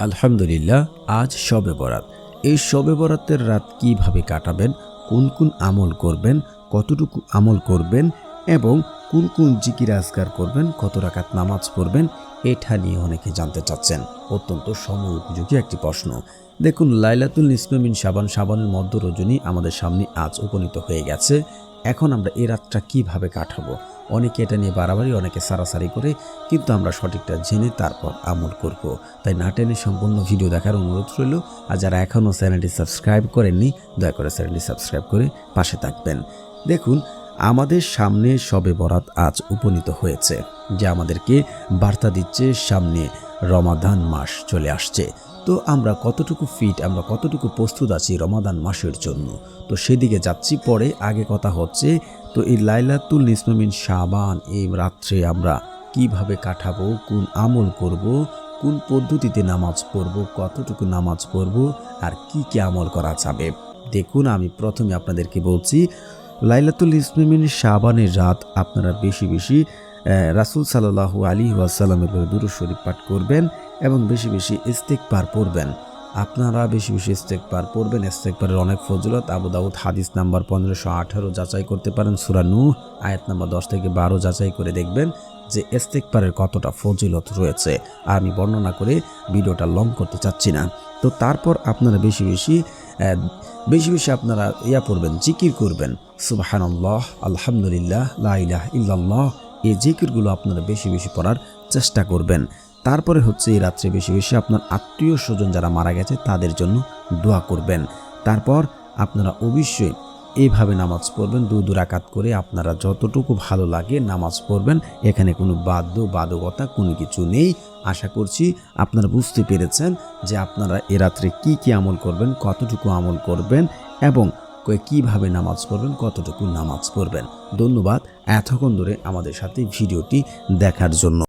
আলহামদুলিল্লাহ, আজ শবে বরাত। এই শবে বরাতের রাত কীভাবে কাটাবেন, কোন কোন আমল করবেন, কতটুকু আমল করবেন এবং কোন কোন জিকির আজগার করবেন, কত রাকাত নামাজ পড়বেন, এটা নিয়ে অনেকে জানতে চাচ্ছেন। অত্যন্ত সময় উপযোগী একটি প্রশ্ন। দেখুন, লাইলাতুল ইসলামিন সাবান সাবানের মধ্য রজনী আমাদের সামনে আজ উপনীত হয়ে গেছে। এখন আমরা এই রাতটা কীভাবে কাটাবো? অনেকে এটা নিয়ে বাড়াবাড়ি, অনেকে সারাসারি করে, কিন্তু আমরা সঠিকটা জেনে তারপর আমল করব। তাই না টেনে সম্পূর্ণ ভিডিও দেখার অনুরোধ রইল, আর যারা এখনও চ্যানেলটি সাবস্ক্রাইব করেননি, দয়া করে চ্যানেলটি সাবস্ক্রাইব করে পাশে থাকবেন। দেখুন, আমাদের সামনে সবে বরাত আজ উপনীত হয়েছে, যে আমাদেরকে বার্তা দিচ্ছে সামনে রমাদান মাস চলে আসছে। তো আমরা কতটুকু ফিট আমরা কতটুকু প্রস্তুত আছি রমাদান মাসের জন্য? তো সেদিকে যাচ্ছি, পরে আগে কথা হচ্ছে তো এই লাইলাতুল ইসলামিন শাবান, এই রাত্রে আমরা কীভাবে কাটাবো, কোন আমল করব, কোন পদ্ধতিতে নামাজ পড়ব, কতটুকু নামাজ পড়ব, আর কি কি আমল করা যাবে? দেখুন, আমি প্রথমে আপনাদেরকে বলছি, লাইলাতুল ইসলামিন শাবানের রাত আপনারা বেশি বেশি রাসূল সাল্লাল্লাহু আলী ওয়াসাল্লামের দুরূদ শরীফ পাঠ করবেন এবং বেশি বেশি ইস্তেকবার পড়বেন। আপনারা বেশি বেশি ইস্তেকবার পড়বেন। ইস্তেকবারের অনেক ফজিলত। আবু দাউদ হাদিস নাম্বার পনেরোশো আঠারো যাচাই করতে পারেন। সুরা নূহ আয়াত নাম্বার দশ থেকে বারো যাচাই করে দেখবেন যে ইস্তেকবারের কতটা ফজিলত রয়েছে। আর আমি বর্ণনা করে ভিডিওটা লং করতে চাচ্ছি না। তো তারপর আপনারা বেশি বেশি বেশি বেশি আপনারা ইয়া পড়বেন, জিকির করবেন। সুবাহানাল্লাহ, আলহামদুলিল্লাহ লাইলাহ ইল্লাল্লাহ। এই জিকিরগুলো আপনারা বেশি বেশি পড়ার চেষ্টা করবেন। তারপরে হচ্ছে এই রাত্রে বেশি বেশি আপনার আত্মীয় স্বজন যারা মারা গেছে, তাদের জন্য দোয়া করবেন। তারপর আপনারা অবশ্যই এইভাবে নামাজ পড়বেন, দু দু রাকাত করে আপনারা যতটুকু ভালো লাগে নামাজ পড়বেন। এখানে কোনো বাদ্য বাদকতা কোনো কিছু নেই। আশা করছি আপনারা বুঝতে পেরেছেন যে আপনারা এ রাত্রে কী কী আমল করবেন, কতটুকু আমল করবেন এবং কীভাবে নামাজ পড়বেন, কতটুকু নামাজ পড়বেন। ধন্যবাদ। এতক্ষণ ধরে আমাদের সাথে ভিডিওটি দেখার জন্য।